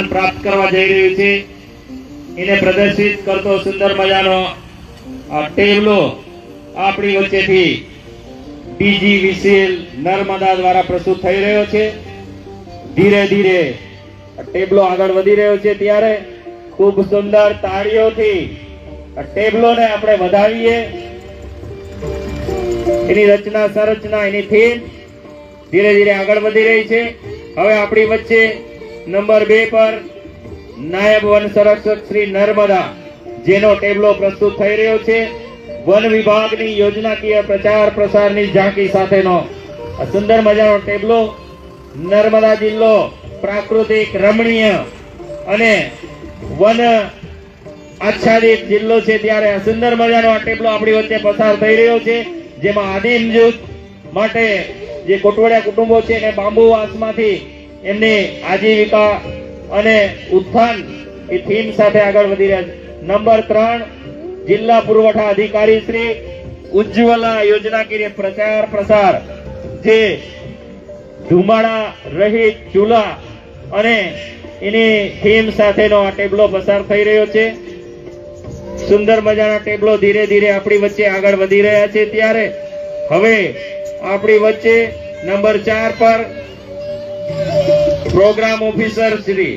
સ્થાન પ્રાપ્ત કરવા જઈ રહ્યું છે. એને પ્રદર્શિત કરતો સુંદર મજાનો ટેબલો આપણી વચ્ચેથી બીજી વિસીલ નર્મદા દ્વારા પ્રસ્તુત થઈ રહ્યો છે. ધીરે ધીરે ટેબલો આગળ વધી રહ્યો છે ત્યારે ખૂબ સુંદર તાળીઓથી ટેબલોને આપણે વધાવીએ. એની રચના, સંરચના, એની થીમ ધીરે ધીરે આગળ વધી રહી છે. હવે આપણી વચ્ચે નંબર બે પર નાયબ વન સંરક્ષક શ્રી નર્મદા, જેનો ટેબલો પ્રસ્તુત થઈ રહ્યો છે. વન વિભાગની યોજનાકીય પ્રચાર પ્રસારની ઝાંકી સાથેનો સુંદર મજાનો ટેબલો નર્મદા જિલ્લો પ્રાકૃતિક રમણીય અને વન આચ્છાદિત જિલ્લો છે ત્યારે સુંદર મજાનો આ ટેબલો આપણી વચ્ચે પસાર થઈ રહ્યો છે. જેમાં આદિમ જૂથ માટે જે કોટવડિયા કુટુંબો છે એને બાંબુવાસમાંથી એમની આજીવિકા અને ઉત્થાન એ થીમ સાથે આગળ વધી રહ્યા છે. નંબર ત્રણ, જિલ્લા પુરવઠા અધિકારી શ્રી ઉજ્જવલા યોજનાકીય પ્રચાર પ્રસાર, જે ધુમાડા રહિત ચૂલા અને એની થીમ સાથેનો આ ટેબલો પસાર થઈ રહ્યો છે. સુંદર મજાના ટેબલો ધીરે ધીરે આપણી વચ્ચે આગળ વધી રહ્યા છે. ત્યારે હવે આપણી વચ્ચે નંબર ચાર પર પ્રોગ્રામ ઓફિસર શ્રી